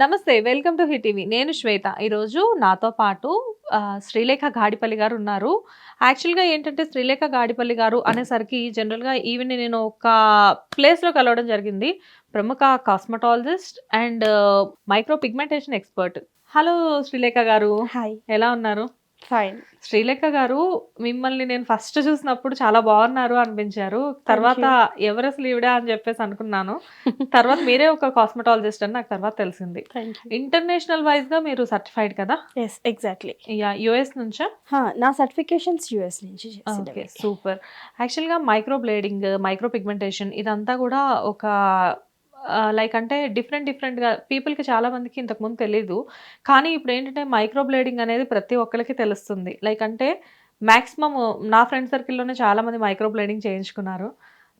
నమస్తే welcome to hit TV. నేను శ్వేత. ఈరోజు నాతో పాటు శ్రీలేఖ గాడిపల్లి గారు ఉన్నారు. యాక్చువల్గా ఏంటంటే శ్రీలేఖ గాడిపల్లి గారు అనేసరికి జనరల్గా ఈవెన్ నేను ఒక ప్లేస్లో కలవడం జరిగింది. ప్రముఖ cosmetologist and micro pigmentation expert. Hello Srilekha గారు. హాయ్. ఎలా ఉన్నారు? ఫైన్ శ్రీలేఖ గారు మిమ్మల్ని నేను ఫస్ట్ చూసినప్పుడు చాలా బాగున్నారు అనిపించారు. తర్వాత ఎవరు అసలు ఈవిడ అని చెప్పేసి అనుకున్నాను. తర్వాత మీరే ఒక కాస్మెటాలజిస్ట్ అని నాకు తర్వాత తెలిసింది. ఇంటర్నేషనల్ వైజ్గా మీరు సర్టిఫైడ్ కదా? ఎస్ ఎగ్జాక్ట్లీ యా యుఎస్ నుంచా? నా సర్టిఫికేషన్స్ యూఎస్ నుంచి సూపర్ యాక్చువల్గా మైక్రో బ్లేడింగ్ మైక్రో పిగ్మెంటేషన్ ఇదంతా కూడా ఒక లైక్ అంటే డిఫరెంట్ డిఫరెంట్గా పీపుల్కి చాలా మందికి ఇంతకుముందు తెలీదు. కానీ ఇప్పుడు ఏంటంటే మైక్రో బ్లేడింగ్ అనేది ప్రతి ఒక్కరికి తెలుస్తుంది. లైక్ అంటే మ్యాక్సిమం నా ఫ్రెండ్ సర్కిల్లోనే చాలా మంది మైక్రో బ్లేడింగ్ చేయించుకున్నారు.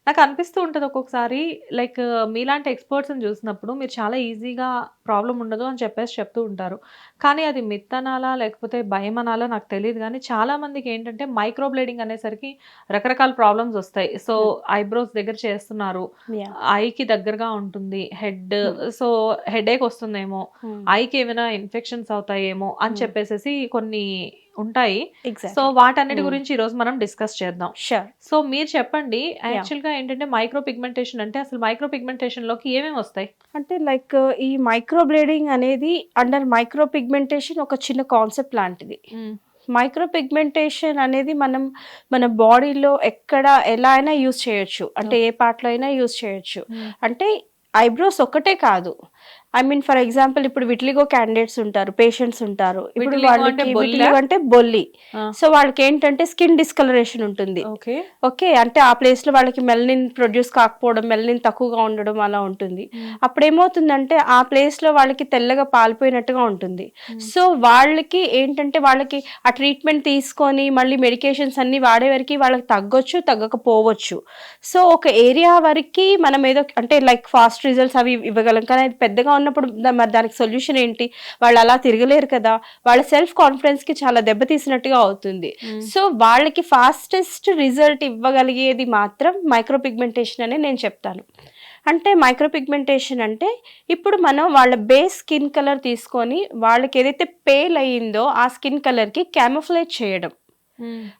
నాకు అనిపిస్తూ ఉంటుంది ఒక్కొక్కసారి లైక్ మీలాంటి ఎక్స్పర్ట్స్ని చూసినప్పుడు మీరు చాలా ఈజీగా ప్రాబ్లం ఉండదు అని చెప్పేసి చెప్తూ ఉంటారు. కానీ అది మిత్తనాలా లేకపోతే భయం అనాలా నాకు తెలియదు కానీ చాలా మందికి ఏంటంటే మైక్రో బ్లేడింగ్ అనేసరికి రకరకాల ప్రాబ్లమ్స్ వస్తాయి. సో ఐబ్రోస్ దగ్గర చేస్తున్నారు. ఐకి దగ్గరగా ఉంటుంది. హెడ్ సో హెడేక్ వస్తుందేమో. ఐకి ఏమైనా ఇన్ఫెక్షన్స్ అవుతాయేమో అని Hmm. చెప్పేసి కొన్ని ఉంటాయి. సో వాటన్నిటి Hmm. గురించి ఈ రోజు మనం డిస్కస్ చేద్దాం. సో మీరు చెప్పండి యాక్చువల్గా ఏంటంటే మైక్రో పిగ్మెంటేషన్ అంటే అసలు మైక్రో పిగ్మెంటేషన్లోకి ఏమేమి వస్తాయి? అంటే లైక్ ఈ మైక్రో బ్లేడింగ్ అనేది అండర్ మైక్రో పిగ్మెంటేషన్ ఒక చిన్న కాన్సెప్ట్ లాంటిది. మైక్రో పిగ్మెంటేషన్ అనేది మనం మన బాడీలో ఎక్కడ ఎలా అయినా యూజ్ చేయొచ్చు. అంటే ఏ పార్ట్లో అయినా యూజ్ చేయొచ్చు. అంటే ఐబ్రోస్ ఒక్కటే కాదు. ఐ మీన్ ఫర్ ఎగ్జాంపుల్ ఇప్పుడు విట్లిగో క్యాండిడేట్స్ ఉంటారు పేషెంట్స్ ఉంటారు. ఇప్పుడు వాళ్ళకి బొల్లా? విట్లిగో అంటే బొల్లి. సో వాళ్ళకి ఏంటంటే స్కిన్ డిస్కలరేషన్ ఉంటుంది. ఓకే. అంటే ఆ ప్లేస్లో వాళ్ళకి మెలనిన్ ప్రొడ్యూస్ కాకపోవడం మెలనిన్ తక్కువగా ఉండడం అలా ఉంటుంది. అప్పుడు ఏమవుతుందంటే ఆ ప్లేస్లో వాళ్ళకి తెల్లగా పాలిపోయినట్టుగా ఉంటుంది. సో వాళ్ళకి ఏంటంటే వాళ్ళకి ఆ ట్రీట్మెంట్ తీసుకొని మళ్ళీ మెడికేషన్స్ అన్ని వాడే వరకు వాళ్ళకి తగ్గొచ్చు తగ్గకపోవచ్చు. సో ఒక ఏరియా వరకు మనం ఏదో అంటే లైక్ ఫాస్ట్ రిజల్ట్స్ అవి ఇవ్వగలం. కానీ పెద్దగా ఉన్నప్పుడు మరి దానికి సొల్యూషన్ ఏంటి? వాళ్ళు అలా తిరగలేరు కదా. వాళ్ళ సెల్ఫ్ కాన్ఫిడెన్స్కి చాలా దెబ్బతీసినట్టుగా అవుతుంది. సో వాళ్ళకి ఫాస్టెస్ట్ రిజల్ట్ ఇవ్వగలిగేది మాత్రం మైక్రో పిగ్మెంటేషన్ అని నేను చెప్తాను. అంటే మైక్రో పిగ్మెంటేషన్ అంటే ఇప్పుడు మనం వాళ్ళ బేస్ స్కిన్ కలర్ తీసుకొని వాళ్ళకి ఏదైతే పేల్ అయ్యిందో ఆ స్కిన్ కలర్కి క్యామఫ్లేజ్ చేయడం.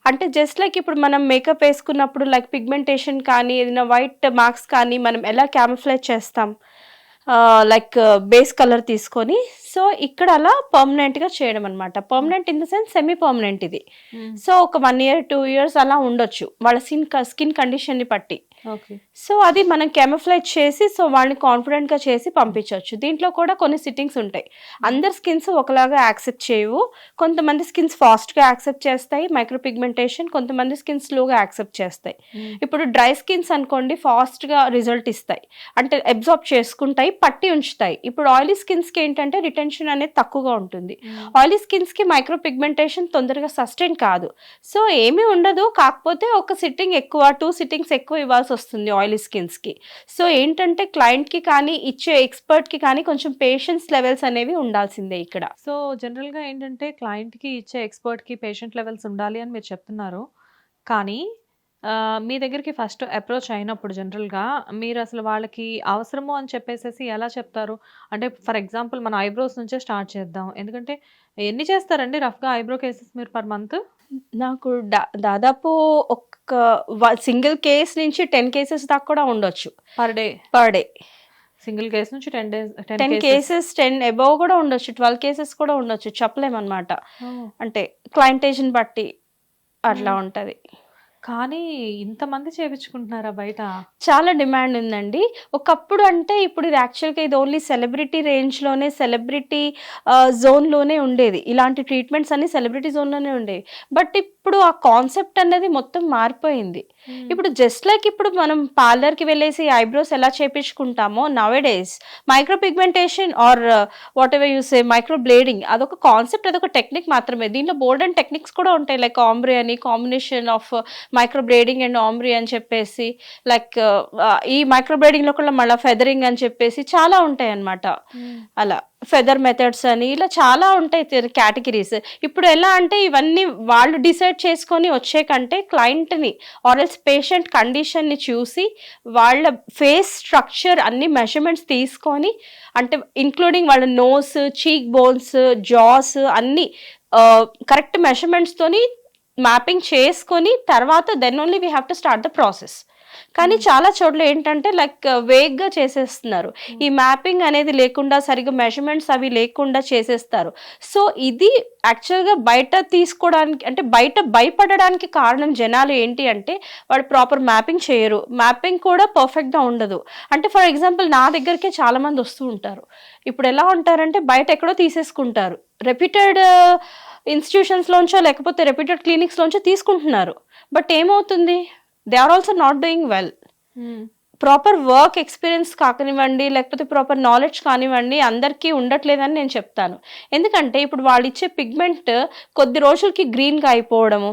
అంటే జస్ట్ లైక్ ఇప్పుడు మనం మేకప్ వేసుకున్నప్పుడు లైక్ పిగ్మెంటేషన్ కానీ ఏదైనా వైట్ మార్క్స్ కానీ మనం ఎలా క్యామఫ్లేజ్ చేస్తాం? లైక్ బేస్ కలర్ తీసుకొని సో ఇక్కడ అలా పర్మనెంట్గా చేయడం అనమాట permanent in the sense semi permanent ఇది సో ఒక వన్ ఇయర్ టూ ఇయర్స్ అలా ఉండొచ్చు. వాళ్ళ స్కిన్ స్కిన్ కండిషన్ని బట్టి. ఓకే సో అది మనం కెమఫ్లైజ్ చేసి సో వాళ్ళని కాన్ఫిడెంట్గా చేసి పంపించవచ్చు దీంట్లో కూడా కొన్ని సిట్టింగ్స్ ఉంటాయి. అందరి స్కిన్స్ ఒకలాగా యాక్సెప్ట్ చేయవు. కొంతమంది స్కిన్స్ ఫాస్ట్గా యాక్సెప్ట్ చేస్తాయి. మైక్రో పిగ్మెంటేషన్ కొంతమంది స్కిన్ స్లోగా యాక్సెప్ట్ చేస్తాయి. ఇప్పుడు డ్రై స్కిన్స్ అనుకోండి ఫాస్ట్గా రిజల్ట్ ఇస్తాయి. అంటే అబ్జార్బ్ చేసుకుంటాయి పట్టి ఉంచుతాయి. ఇప్పుడు ఆయిలీ స్కిన్స్కి ఏంటంటే రిటెన్షన్ అనేది తక్కువగా ఉంటుంది. ఆయిలీ స్కిన్స్కి మైక్రో పిగ్మెంటేషన్ తొందరగా సస్టైన్ కాదు. సో ఏమీ ఉండదు. కాకపోతే ఒక సిట్టింగ్ ఎక్కువ టూ సిట్టింగ్స్ ఎక్కువ ఇవ్వాల్సి వస్తుంది ఆయిలీ స్కిన్స్కి సో ఏంటంటే క్లయింట్కి కానీ ఇచ్చే ఎక్స్పర్ట్కి కానీ కొంచెం పేషెన్స్ లెవెల్స్ అనేవి ఉండాల్సిందే ఇక్కడ. సో జనరల్గా ఏంటంటే క్లయింట్కి ఇచ్చే ఎక్స్పర్ట్కి పేషెంట్ లెవెల్స్ ఉండాలి అని మీరు చెప్తున్నారు. కానీ మీ దగ్గరికి ఫస్ట్ అప్రోచ్ అయినప్పుడు జనరల్గా మీరు అసలు వాళ్ళకి అవసరము అని చెప్పేసేసి ఎలా చెప్తారు? అంటే ఫర్ ఎగ్జాంపుల్ మన ఐబ్రోస్ నుంచే స్టార్ట్ చేద్దాం. ఎందుకంటే ఎన్ని చేస్తారండి? రఫ్గా ఐబ్రో కేసెస్ మీరు పర్ మంత్ నాకు దా- దాదాపు ఒక సింగిల్ కేస్ నుంచి టెన్ కేసెస్ దాకా కూడా ఉండొచ్చు. Per day? Per day. Single case నుంచి ten days ten cases? Ten above కూడా ఉండొచ్చు ట్వెల్వ్ కేసెస్ కూడా ఉండొచ్చు చెప్పలేమన్నమాట. అంటే క్లయింటేషన్ బట్టి అట్లా. ఉంటది. కానీ ఇంతమంది చేపించుకుంటున్నారా బయట? చాలా డిమాండ్ ఉందండి. ఒకప్పుడు అంటే ఇప్పుడు ఇది యాక్చువల్గా ఇది ఓన్లీ సెలబ్రిటీ రేంజ్లోనే సెలబ్రిటీ జోన్లోనే ఉండేది. ఇలాంటి ట్రీట్మెంట్స్ అన్ని సెలబ్రిటీ జోన్లోనే ఉండేవి. బట్ ఇప్పుడు ఆ కాన్సెప్ట్ అనేది మొత్తం మారిపోయింది. ఇప్పుడు జస్ట్ లైక్ ఇప్పుడు మనం పార్లర్కి వెళ్ళేసి ఐబ్రోస్ ఎలా చేపించుకుంటామో nowadays micro pigmentation or whatever use micro blading అదొక కాన్సెప్ట్ అదొక టెక్నిక్ మాత్రమే. దీంట్లో బోర్డ్ అండ్ టెక్నిక్స్ కూడా ఉంటాయి లైక్ ఆంబ్రీ అని combination of micro blading and ombre అని చెప్పేసి లైక్ ఈ మైక్రో బ్లేడింగ్లో కూడా మళ్ళీ ఫెదరింగ్ అని చెప్పేసి చాలా ఉంటాయి అన్నమాట అలా. ఫెదర్ మెథడ్స్ అని ఇలా చాలా ఉంటాయి కేటగిరీస్ ఇప్పుడు ఎలా అంటే ఇవన్నీ వాళ్ళు డిసైడ్ చేసుకొని వచ్చే కంటే క్లయింట్ని ఆర్ఎల్స్ పేషెంట్ కండిషన్ని చూసి వాళ్ళ ఫేస్ స్ట్రక్చర్ అన్ని మెజర్మెంట్స్ తీసుకొని అంటే ఇంక్లూడింగ్ వాళ్ళ నోస్ చీక్ బోన్స్ జాస్ అన్ని కరెక్ట్ మెజర్మెంట్స్తోని మ్యాపింగ్ చేసుకొని తర్వాత then only we have to start the process కానీ చాలా చోట్ల ఏంటంటే లైక్ వేగ్గా చేసేస్తున్నారు. ఈ మ్యాపింగ్ అనేది లేకుండా సరిగ్గా మెజర్మెంట్స్ అవి లేకుండా చేసేస్తారు. సో ఇది యాక్చువల్గా బయట తీసుకోవడానికి అంటే బయట భయపడడానికి కారణం జనాలు ఏంటి అంటే వాడు ప్రాపర్ మ్యాపింగ్ చేయరు. మ్యాపింగ్ కూడా పర్ఫెక్ట్గా ఉండదు. అంటే ఫర్ ఎగ్జాంపుల్ నా దగ్గరికే చాలా మంది వస్తూ ఉంటారు. ఇప్పుడు ఎలా ఉంటారంటే బయట ఎక్కడో తీసేసుకుంటారు. రెప్యూటెడ్ ఇన్స్టిట్యూషన్స్లోంచో లేకపోతే రెప్యూటెడ్ క్లినిక్స్లోంచో తీసుకుంటున్నారు. బట్ ఏమవుతుంది? They are also not doing well proper work experience కానివ్వండి లేకపోతే ప్రాపర్ నాలెడ్జ్ కానివ్వండి అందరికీ ఉండట్లేదని నేను చెప్తాను. ఎందుకంటే ఇప్పుడు వాళ్ళు ఇచ్చే పిగ్మెంట్ కొద్ది రోజులకి గ్రీన్గా అయిపోవడము.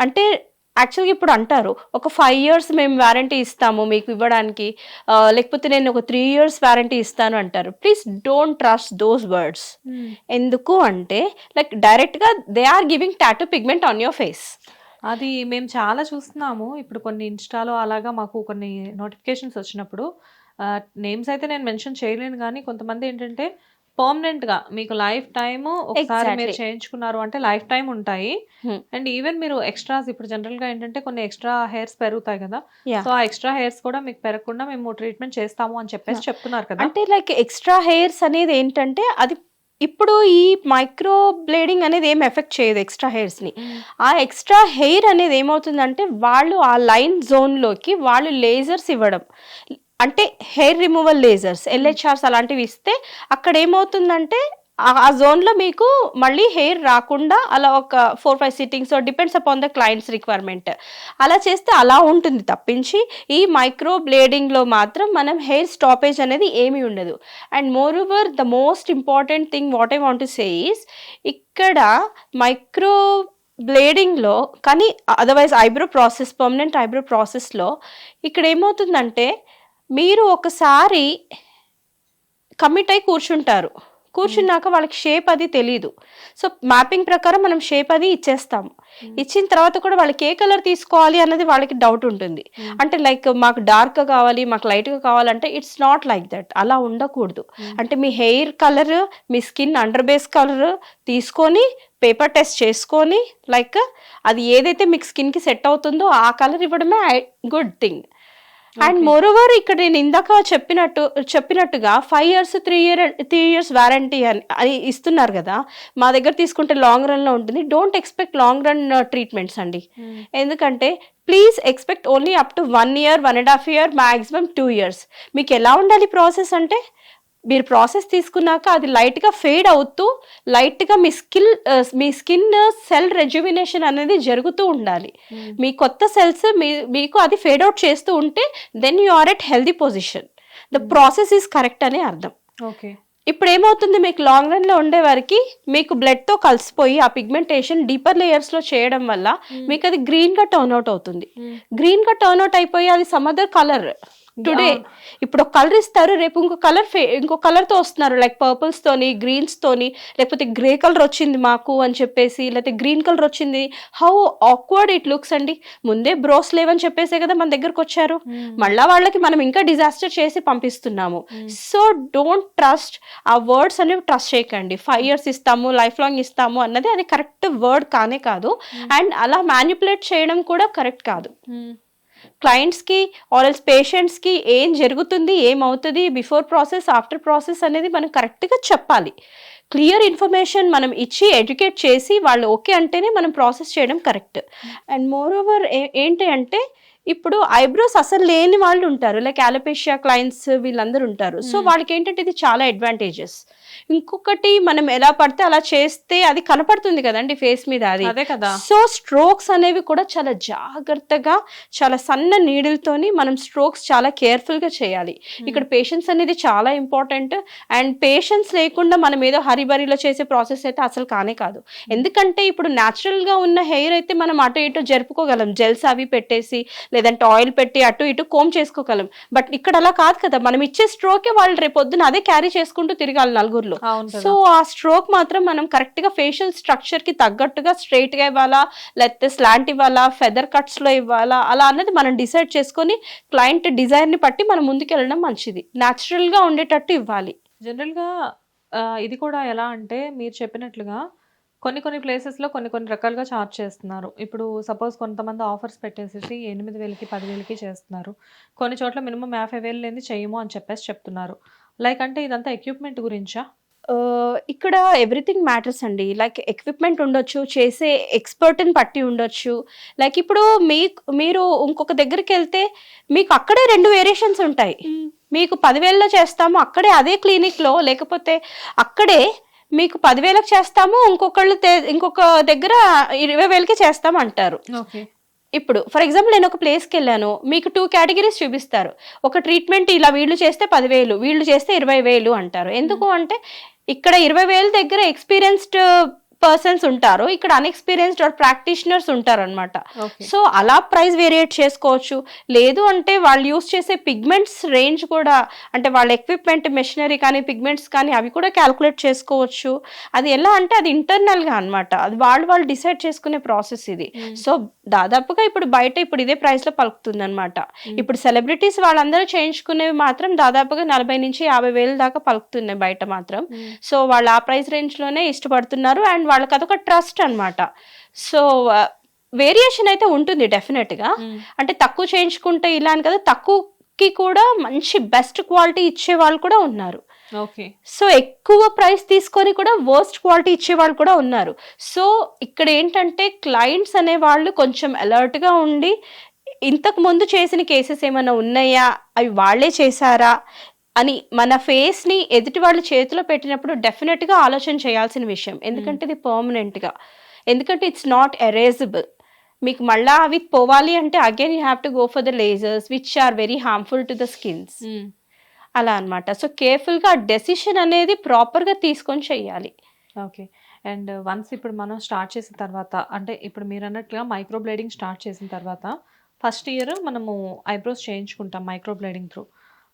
అంటే యాక్చువల్గా ఇప్పుడు అంటారు ఒక ఫైవ్ ఇయర్స్ మేము వ్యారంటీ ఇస్తాము మీకు ఇవ్వడానికి లేకపోతే నేను ఒక త్రీ ఇయర్స్ వ్యారంటీ ఇస్తాను అంటారు. Please don't trust those words ఎందుకు అంటే లైక్ డైరెక్ట్గా they are giving tattoo pigment on your face అది మేము చాలా చూస్తున్నాము ఇప్పుడు కొన్ని ఇన్స్టాలో అలాగా మాకు కొన్ని నోటిఫికేషన్స్ వచ్చినప్పుడు నేమ్స్ అయితే నేను మెన్షన్ చేయలేను కానీ కొంతమంది ఏంటంటే పర్మనెంట్గా మీకు లైఫ్ టైమ్ ఒకసారి మీరు. చేయించుకున్నారు అంటే లైఫ్ టైం ఉంటాయి Hmm. అండ్ ఈవెన్ మీరు ఎక్స్ట్రాస్ ఇప్పుడు జనరల్గా ఏంటంటే కొన్ని ఎక్స్ట్రా హెయిర్స్ పెరుగుతాయి కదా. సో ఆ ఎక్స్ట్రా హెయిర్స్ కూడా మీకు పెరగకుండా మేము ట్రీట్మెంట్ చేస్తాము అని చెప్పేసి చెప్తున్నారు కదా అంటే లైక్ ఎక్స్ట్రా హెయిర్స్ అనేది ఏంటంటే అది ఇప్పుడు ఈ మైక్రో బ్లేడింగ్ అనేది ఏం ఎఫెక్ట్ చేయదు ఎక్స్ట్రా హెయిర్స్ని ఆ ఎక్స్ట్రా హెయిర్ అనేది ఏమవుతుందంటే వాళ్ళు ఆ లైన్ జోన్లోకి వాళ్ళు లేజర్స్ ఇవ్వడం. అంటే హెయిర్ రిమూవల్ లేజర్స్ ఎల్హెచ్ఆర్స్ అలాంటివి ఇస్తే అక్కడ ఏమవుతుందంటే ఆ- జోన్లో మీకు మళ్ళీ హెయిర్ రాకుండా అలా ఒక four five sittings depends upon the clients requirement అలా చేస్తే అలా ఉంటుంది తప్పించి ఈ మైక్రో బ్లేడింగ్లో మాత్రం మనం హెయిర్ స్టాపేజ్ అనేది ఏమీ ఉండదు. And more over the most important thing what I want to say is ఇక్కడ మైక్రో బ్లేడింగ్లో కానీ otherwise eyebrow process permanent eyebrow ప్రాసెస్లో ఇక్కడ ఏమవుతుందంటే మీరు ఒకసారి కమిట్ అయి కూర్చుంటారు. కూర్చున్నాక వాళ్ళకి షేప్ అది తెలీదు. సో మ్యాపింగ్ ప్రకారం మనం షేప్ అది ఇచ్చేస్తాము. ఇచ్చిన తర్వాత కూడా వాళ్ళకి ఏ కలర్ తీసుకోవాలి అన్నది వాళ్ళకి డౌట్ ఉంటుంది. అంటే లైక్ మాకు డార్క్ కావాలి మాకు లైట్గా కావాలంటే ఇట్స్ నాట్ లైక్ దట్. అలా ఉండకూడదు. అంటే మీ హెయిర్ కలర్ మీ స్కిన్ అండర్ బేస్ కలర్ తీసుకొని పేపర్ టెస్ట్ చేసుకొని లైక్ అది ఏదైతే మీకు స్కిన్కి సెట్ అవుతుందో ఆ కలర్ ఇవ్వడమే good thing. And more over ఇక్కడ నేను ఇందాక చెప్పినట్టు చెప్పినట్టుగా five years three year three years warranty అని అని ఇస్తున్నారు కదా. మా దగ్గర తీసుకుంటే లాంగ్ రన్లో ఉంటుంది. Don't expect long run treatments అండి. ఎందుకంటే please expect only up to one year one and half year maximum two years మీకు ఎలా ఉండాలి ప్రాసెస్ అంటే మీరు ప్రాసెస్ తీసుకున్నాక అది లైట్గా ఫేడ్ అవుతూ లైట్గా మీ స్కిల్ మీ స్కిన్ సెల్ రెజ్యుమినేషన్ అనేది జరుగుతూ ఉండాలి. మీ కొత్త సెల్స్ మీ మీకు అది ఫేడ్ అవుట్ చేస్తూ ఉంటే then you are at healthy position the process is correct అని అర్థం. ఓకే. ఇప్పుడు ఏమవుతుంది? మీకు లాంగ్ రన్లో ఉండే వారికి మీకు బ్లడ్తో కలిసిపోయి ఆ పిగ్మెంటేషన్ డీపర్ లేయర్స్లో చేయడం వల్ల మీకు అది గ్రీన్గా టర్న్ అవుట్ అవుతుంది. గ్రీన్గా టర్న్ అవుట్ అయిపోయి అది సమ్ అదర్ కలర్ టుడే ఇప్పుడు ఒక కలర్ ఇస్తారు రేపు ఇంకో కలర్ ఇంకో కలర్తో వస్తున్నారు. లైక్ పర్పుల్స్ తోని గ్రీన్స్ తోని లేకపోతే గ్రే కలర్ వచ్చింది మాకు అని చెప్పేసి లేకపోతే గ్రీన్ కలర్ వచ్చింది. హౌ ఆక్వర్డ్ ఇట్ లుక్స్ అండి. ముందే బ్రోస్ లేవని చెప్పేసే కదా మన దగ్గరకు వచ్చారు. మళ్ళా వాళ్ళకి మనం ఇంకా డిజాస్టర్ చేసి పంపిస్తున్నాము. సో డోంట్ ట్రస్ట్ ఆ వర్డ్స్ అనేవి ట్రస్ట్ చేయకండి. ఫైవ్ ఇయర్స్ ఇస్తాము లైఫ్ లాంగ్ ఇస్తాము అన్నది అది కరెక్ట్ వర్డ్ కానే కాదు. అండ్ అలా మ్యానిపులేట్ చేయడం కూడా కరెక్ట్ కాదు. క్లయింట్స్కి ఆర్ఎల్స్ పేషెంట్స్కి ఏం జరుగుతుంది ఏమవుతుంది బిఫోర్ ప్రాసెస్ ఆఫ్టర్ ప్రాసెస్ అనేది మనం కరెక్ట్గా చెప్పాలి. క్లియర్ ఇన్ఫర్మేషన్ మనం ఇచ్చి ఎడ్యుకేట్ చేసి వాళ్ళు ఓకే అంటేనే మనం ప్రాసెస్ చేయడం కరెక్ట్. అండ్ మోర్ ఓవర్ ఏంటి అంటే ఇప్పుడు ఐబ్రోస్ అసలు లేని వాళ్ళు ఉంటారు. లైక్ అలోపేషియా క్లయింట్స్ వీళ్ళందరూ ఉంటారు. సో వాళ్ళకి ఏంటంటే ఇది చాలా అడ్వాంటేజెస్ ఇంకొకటి మనం ఎలా పడితే అలా చేస్తే అది కనపడుతుంది కదండి ఫేస్ మీద అది. అదే కదా. సో స్ట్రోక్స్ అనేవి కూడా చాలా జాగ్రత్తగా చాలా సన్న నీడిల్తోని మనం స్ట్రోక్స్ చాలా కేర్ఫుల్గా చేయాలి. ఇక్కడ పేషెన్స్ అనేది చాలా ఇంపార్టెంట్ అండ్ పేషెన్స్ లేకుండా మనం ఏదో హరిబరిలో చేసే ప్రాసెస్ అయితే అసలు కానే కాదు. ఎందుకంటే ఇప్పుడు natural గా ఉన్న హెయిర్ అయితే మనం అటు ఇటు జరుపుకోగలం. జెల్స్ అవి పెట్టేసి లేదంటే ఆయిల్ పెట్టి అటు ఇటు కోమ్ చేసుకోగలం. బట్ ఇక్కడ అలా కాదు కదా మనం ఇచ్చే స్ట్రోకే వాళ్ళు రేపొద్దున అదే క్యారీ చేసుకుంటూ తిరగాలి నలుగురిలో. సో ఆ స్ట్రోక్ మాత్రం మనం కరెక్ట్గా ఫేషియల్ స్ట్రక్చర్కి తగ్గట్టుగా స్ట్రైట్గా ఇవ్వాలా లేకపోతే స్లాంట్ ఇవ్వాలా ఫెదర్ కట్స్లో ఇవ్వాలా అలా అన్నది మనం డిసైడ్ చేసుకొని క్లయింట్ డిజైర్ని బట్టి మనం ముందుకెళ్ళడం మంచిది. న్యాచురల్గా ఉండేటట్టు ఇవ్వాలి. జనరల్గా ఆ, ఇది కూడా ఎలా అంటే మీరు చెప్పినట్లుగా కొన్ని కొన్ని ప్లేసెస్లో కొన్ని కొన్ని రకాలుగా ఛార్జ్ చేస్తున్నారు. ఇప్పుడు సపోజ్ కొంతమంది ఆఫర్స్ పెట్టేసేసి ఎనిమిది వేలకి పదివేలకి చేస్తున్నారు. కొన్ని చోట్ల మినిమం యాభై వేలు లేని చేయము అని చెప్పేసి చెప్తున్నారు. లైక్ అంటే ఇదంతా ఎక్విప్మెంట్ గురించా? ఇక్కడ ఎవ్రీథింగ్ మ్యాటర్స్ అండి. లైక్ ఎక్విప్మెంట్ ఉండొచ్చు చేసే ఎక్స్పర్ట్ని పట్టి ఉండొచ్చు. లైక్ ఇప్పుడు మీ మీరు ఇంకొక దగ్గరికి వెళ్తే మీకు అక్కడే రెండు వేరియేషన్స్ ఉంటాయి. మీకు పదివేలలో చేస్తాము అక్కడే అదే క్లినిక్లో లేకపోతే అక్కడే మీకు పదివేలకు చేస్తాము ఇంకొకళ్ళు ఇంకొక దగ్గర ఇరవై వేలకి చేస్తాము అంటారు ఇప్పుడు ఫర్ ఎగ్జాంపుల్ నేను ఒక ప్లేస్కి వెళ్ళాను మీకు టూ కేటగిరీస్ చూపిస్తారు. ఒక ట్రీట్మెంట్ ఇలా వీళ్ళు చేస్తే పదివేలు వీళ్ళు చేస్తే ఇరవై వేలు అంటారు. ఎందుకు అంటే ఇక్కడ ఇరవై వేలు దగ్గర ఎక్స్పీరియన్స్డ్ పర్సన్స్ ఉంటారు. ఇక్కడ అన్ఎక్స్పీరియన్స్డ్ ప్రాక్టీషనర్స్ ఉంటారు అనమాట ఓకే సో అలా ప్రైస్ వేరియేట్ చేసుకోవచ్చు. లేదు అంటే వాళ్ళు యూస్ చేసే పిగ్మెంట్స్ రేంజ్ కూడా అంటే వాళ్ళ ఎక్విప్మెంట్ మెషినరీ కానీ పిగ్మెంట్స్ కానీ అవి కూడా క్యాల్కులేట్ చేసుకోవచ్చు. అది ఎలా అంటే అది ఇంటర్నల్గా అన్నమాట. అది వాళ్ళు వాళ్ళు డిసైడ్ చేసుకునే ప్రాసెస్ ఇది. సో దాదాపుగా ఇప్పుడు బయట ఇప్పుడు ఇదే ప్రైస్లో పలుకుతుంది అనమాట ఇప్పుడు సెలబ్రిటీస్ వాళ్ళందరూ చేయించుకునేవి మాత్రం దాదాపుగా నలభై నుంచి యాభై వేల దాకా పలుకుతున్నాయి బయట మాత్రం. సో వాళ్ళు ఆ ప్రైస్ రేంజ్లోనే ఇష్టపడుతున్నారు. అండ్ వాళ్ళకి అదొక ట్రస్ట్ అన్నమాట. సో వేరియేషన్ అయితే ఉంటుంది డెఫినెట్గా అంటే తక్కువ చేయించుకుంటే ఇలా అని కదా తక్కువకి కూడా మంచి బెస్ట్ క్వాలిటీ ఇచ్చే వాళ్ళు కూడా ఉన్నారు. సో ఎక్కువ ప్రైస్ తీసుకొని కూడా వర్స్ట్ క్వాలిటీ ఇచ్చే వాళ్ళు కూడా ఉన్నారు. సో ఇక్కడ ఏంటంటే క్లయింట్స్ అనే వాళ్ళు కొంచెం అలర్ట్గా ఉండి ఇంతకు ముందు చేసిన కేసెస్ ఏమైనా ఉన్నాయా? అవి వాళ్ళే చేశారా? అని మన ఫేస్ని ఎదుటి వాళ్ళ చేతిలో పెట్టినప్పుడు డెఫినెట్గా ఆలోచన చేయాల్సిన విషయం. ఎందుకంటే ఇది పర్మనెంట్గా ఎందుకంటే ఇట్స్ నాట్ ఎరేజబుల్ మీకు మళ్ళా అవి పోవాలి అంటే again you have to go for the lasers which are very harmful to the skins అలా అన్నమాట. సో కేర్ఫుల్గా డెసిషన్ అనేది ప్రాపర్గా తీసుకొని చెయ్యాలి. ఓకే అండ్ వన్స్ ఇప్పుడు మనం స్టార్ట్ చేసిన తర్వాత అంటే ఇప్పుడు మీరు అన్నట్లుగా మైక్రో బ్లేడింగ్ స్టార్ట్ చేసిన తర్వాత ఫస్ట్ ఇయర్ మనము ఐబ్రోస్ చేయించుకుంటాం మైక్రో బ్లేడింగ్ త్రూ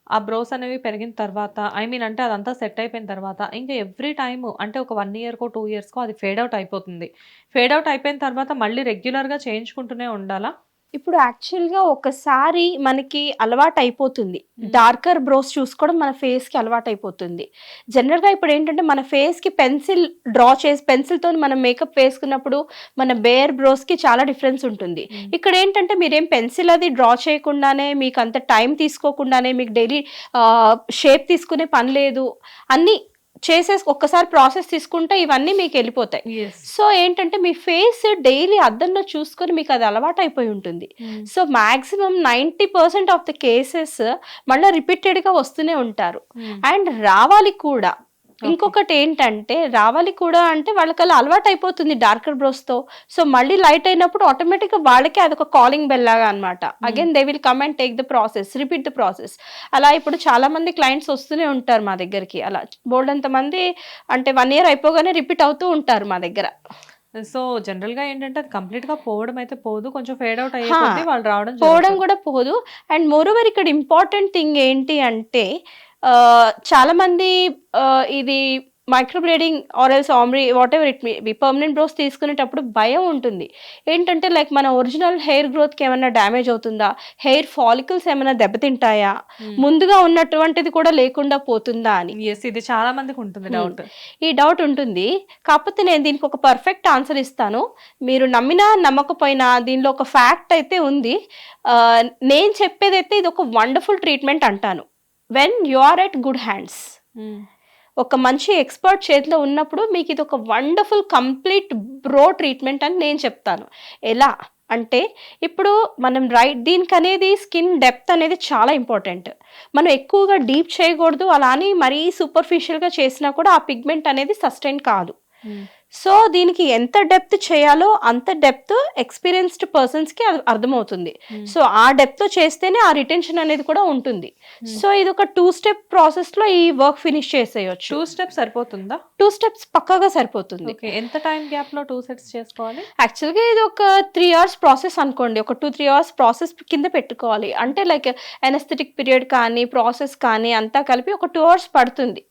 ఆ బ్రోస్ అనేవి పెరిగిన తర్వాత ఐ మీన్ అంటే అదంతా సెట్ అయిపోయిన తర్వాత ఇంకా ఎవ్రీ టైమ్ అంటే ఒక వన్ ఇయర్కో టూ ఇయర్స్కో అది ఫేడ్ అవుట్ అయిపోతుంది. ఫేడ్ అవుట్ అయిపోయిన తర్వాత మళ్ళీ రెగ్యులర్గా చేయించుకుంటూనే ఉండాలా? ఇప్పుడు యాక్చువల్గా ఒకసారి మనకి అలవాటు అయిపోతుంది డార్కర్ బ్రోస్ చూసుకోవడం మన ఫేస్కి అలవాటు అయిపోతుంది జనరల్గా ఇప్పుడు ఏంటంటే మన ఫేస్కి పెన్సిల్ డ్రా చేసి పెన్సిల్తో మనం మేకప్ వేసుకున్నప్పుడు మన బేర్ బ్రోస్కి చాలా డిఫరెన్స్ ఉంటుంది. ఇక్కడ ఏంటంటే మీరేం పెన్సిల్ అది డ్రా చేయకుండానే మీకు అంత టైం తీసుకోకుండానే మీకు డైలీ షేప్ తీసుకునే పని లేదు. అన్నీ చేసేసి ఒక్కసారి ప్రాసెస్ తీసుకుంటే ఇవన్నీ మీకు వెళ్ళిపోతాయి. సో ఏంటంటే మీ ఫేస్ డైలీ అద్దంలో చూసుకొని మీకు అది అలవాటు అయిపోయి ఉంటుంది. So maximum ninety percent of the cases మళ్ళీ రిపీటెడ్గా వస్తూనే ఉంటారు. అండ్ రావాలి కూడా. ఇంకొకటి ఏంటంటే రావాలి కూడా అంటే వాళ్ళకి అలా అలవాటు అయిపోతుంది డార్కర్ బ్రోస్తో. సో మళ్ళీ లైట్ అయినప్పుడు ఆటోమేటిక్గా వాళ్ళకి అదొక కాలింగ్ బెల్ లాగా అనమాట again they will come and take the process repeat the process అలా ఇప్పుడు చాలా మంది క్లయింట్స్ వస్తూనే ఉంటారు మా దగ్గరికి. అలా బోల్డ్ అంతమంది అంటే వన్ ఇయర్ అయిపోగానే రిపీట్ అవుతూ ఉంటారు మా దగ్గర. సో జనరల్గా ఏంటంటే అది కంప్లీట్గా పోవడం అయితే పోదు. కొంచెం ఫేడ్ అవుట్ హా. అయ్యేది వాళ్ళు రావడం పోవడం. కూడా పోదు. అండ్ మోరోవర్ ఇక్కడ ఇంపార్టెంట్ థింగ్ ఏంటి అంటే ఆ, చాలా మంది ఆ, ఇది microblading or else ombre whatever it me permanent brows తీసుకునేటప్పుడు భయం ఉంటుంది. ఏంటంటే లైక్ మన ఒరిజినల్ హెయిర్ గ్రోత్కి ఏమైనా డ్యామేజ్ అవుతుందా? హెయిర్ ఫాలికల్స్ ఏమైనా దెబ్బతింటాయా? Hmm. ముందుగా ఉన్నటువంటిది కూడా లేకుండా పోతుందా అని. ఇది చాలా మందికి ఉంటుంది Hmm. డౌట్ ఈ డౌట్ ఉంటుంది. కాకపోతే నేను దీనికి ఒక పర్ఫెక్ట్ ఆన్సర్ ఇస్తాను. మీరు నమ్మినా నమ్మకపోయినా దీనిలో ఒక ఫ్యాక్ట్ అయితే ఉంది. నేను చెప్పేదైతే ఇది ఒక వండర్ఫుల్ ట్రీట్మెంట్ అంటాను. When you are at good hands ఒక మంచి ఎక్స్పర్ట్ చేతిలో ఉన్నప్పుడు మీకు ఇది ఒక వండర్ఫుల్ కంప్లీట్ బ్రో ట్రీట్మెంట్ అని నేను చెప్తాను. ఎలా? అంటే ఇప్పుడు మనం రైట్ దీనికి అనేది స్కిన్ డెప్త్ అనేది చాలా ఇంపార్టెంట్ మనం ఎక్కువగా డీప్ చేయకూడదు అలా అని మరీ సూపర్ఫిషియల్గా చేసినా కూడా ఆ పిగ్మెంట్ అనేది సస్టైన్ కాదు. సో దీనికి ఎంత డెప్త్ చేయాలో అంత డెప్త్ ఎక్స్పీరియన్స్డ్ పర్సన్స్కి అర్థమవుతుంది. సో ఆ డెప్త్ చేస్తేనే ఆ రిటెన్షన్ అనేది కూడా ఉంటుంది. సో ఇది ఒక టూ స్టెప్ ప్రాసెస్లో ఈ వర్క్ ఫినిష్ చేసేయచ్చు. టూ స్టెప్స్ సరిపోతుందా? టూ స్టెప్స్ పక్కాగా సరిపోతుంది. ఎంత టైం గ్యాప్లో టూ సెట్స్ చేసుకోవాలి? యాక్చువల్గా ఇది ఒక త్రీ అవర్స్ ప్రాసెస్ అనుకోండి. ఒక టూ త్రీ అవర్స్ ప్రాసెస్ కింద పెట్టుకోవాలి. అంటే లైక్ ఎనస్థెటిక్ పీరియడ్ కానీ ప్రాసెస్ కానీ అంతా కలిపి ఒక టూ అవర్స్ పడుతుంది.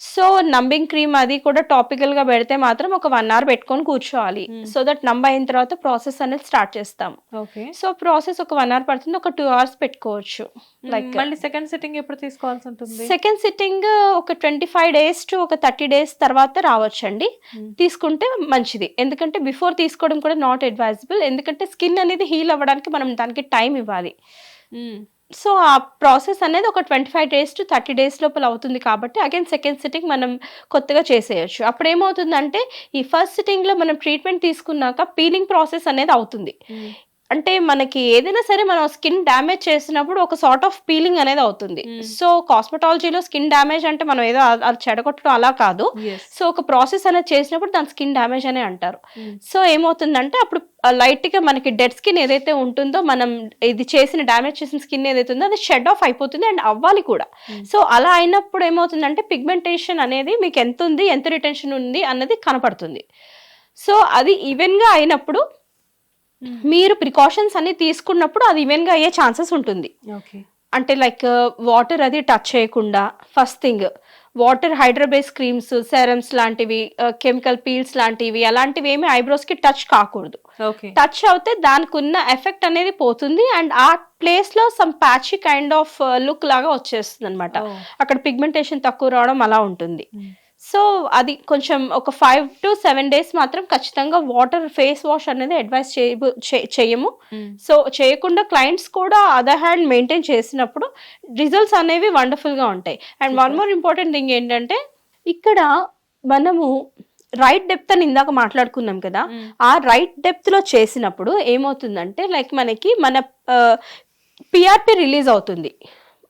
సో నంబింగ్ క్రీమ్ అది కూడా టాపికల్గా పెడితే మాత్రం ఒక వన్ అవర్ పెట్టుకొని కూర్చోవాలి. సో దట్ నంబ్ అయిన తర్వాత ప్రాసెస్ అనేది స్టార్ట్ చేస్తాం. ఓకే సో ప్రాసెస్ ఒక వన్ అవర్ పడుతుంది ఒక టూ అవర్స్ పెట్టుకోవచ్చు. లైక్ మళ్ళీ సెకండ్ సిట్టింగ్ ఎప్పుడు తీసుకోవాల్సి ఉంటుంది? సెకండ్ సిట్టింగ్ ఒక ట్వంటీ ఫైవ్ డేస్ టు ఒక థర్టీ డేస్ తర్వాత రావచ్చండి. Hmm. తీసుకుంటే మంచిది. ఎందుకంటే బిఫోర్ తీసుకోవడం కూడా నాట్ అడ్వైజబుల్ ఎందుకంటే స్కిన్ అనేది హీల్ అవ్వడానికి మనం దానికి టైం ఇవ్వాలి. మ్మ్. సో ఆ ప్రాసెస్ అనేది ఒక twenty five days to thirty days లోపల అవుతుంది కాబట్టి అగైన్ సెకండ్ సిట్టింగ్ మనం కొత్తగా చేసేయచ్చు. అప్పుడు ఏమవుతుందంటే ఈ ఫస్ట్ సిట్టింగ్లో మనం ట్రీట్మెంట్ తీసుకున్నాక పీలింగ్ ప్రాసెస్ అనేది అవుతుంది. అంటే మనకి ఏదైనా సరే మనం స్కిన్ డ్యామేజ్ చేసినప్పుడు ఒక సార్ట్ ఆఫ్ పీలింగ్ అనేది అవుతుంది Hmm. సో కాస్మెటాలజీలో స్కిన్ డ్యామేజ్ అంటే మనం ఏదో అది చెడగొట్టడం అలా కాదు. సో ఒక ప్రాసెస్ అనేది చేసినప్పుడు దాని స్కిన్ డ్యామేజ్ అనే అంటారు మ్మ్. సో ఏమవుతుందంటే అప్పుడు లైట్గా మనకి డెడ్ స్కిన్ ఏదైతే ఉంటుందో మనం ఇది చేసిన డ్యామేజ్ చేసిన స్కిన్ ఏదైతే ఉందో అది షెడ్ ఆఫ్ అయిపోతుంది అండ్ అవ్వాలి కూడా Hmm. సో అలా అయినప్పుడు ఏమవుతుందంటే పిగ్మెంటేషన్ అనేది మీకు ఎంత ఉంది ఎంత రిటెన్షన్ ఉంది అన్నది కనపడుతుంది సో అది ఈవెన్గా అయినప్పుడు. మీరు ప్రికాషన్స్ అన్ని తీసుకున్నప్పుడు అది ఈవెన్గా అయ్యే ఛాన్సెస్ ఉంటుంది. అంటే లైక్ వాటర్ అది టచ్ చేయకుండా first thing water hydro base creams serums లాంటివి కెమికల్ పీల్స్ లాంటివి అలాంటివి ఏమి ఐబ్రోస్కి టచ్ కాకూడదు. ఓకే టచ్ అవుతే దానికి ఉన్న ఎఫెక్ట్ అనేది పోతుంది అండ్ ఆ ప్లేస్లో some patchy kind of look లాగా వచ్చేస్తుంది అనమాట Oh. అక్కడ పిగ్మెంటేషన్ తక్కువ రావడం అలా ఉంటుంది. మ్మ్. సో అది కొంచెం ఒక ఫైవ్ టు సెవెన్ డేస్ మాత్రం ఖచ్చితంగా వాటర్ ఫేస్ వాష్ అనేది అడ్వైస్ చేయము మ్మ్. సో చేయకుండా క్లయింట్స్ కూడా అదర్ హ్యాండ్ మెయింటైన్ చేసినప్పుడు రిజల్ట్స్ అనేవి వండర్ఫుల్గా ఉంటాయి and one more important thing ఏంటంటే ఇక్కడ మనము రైట్ డెప్త్ అని ఇందాక మాట్లాడుకున్నాం కదా మ్మ్. ఆ రైట్ డెప్త్లో చేసినప్పుడు ఏమవుతుందంటే లైక్ మనకి మన పిఆర్పి రిలీజ్ అవుతుంది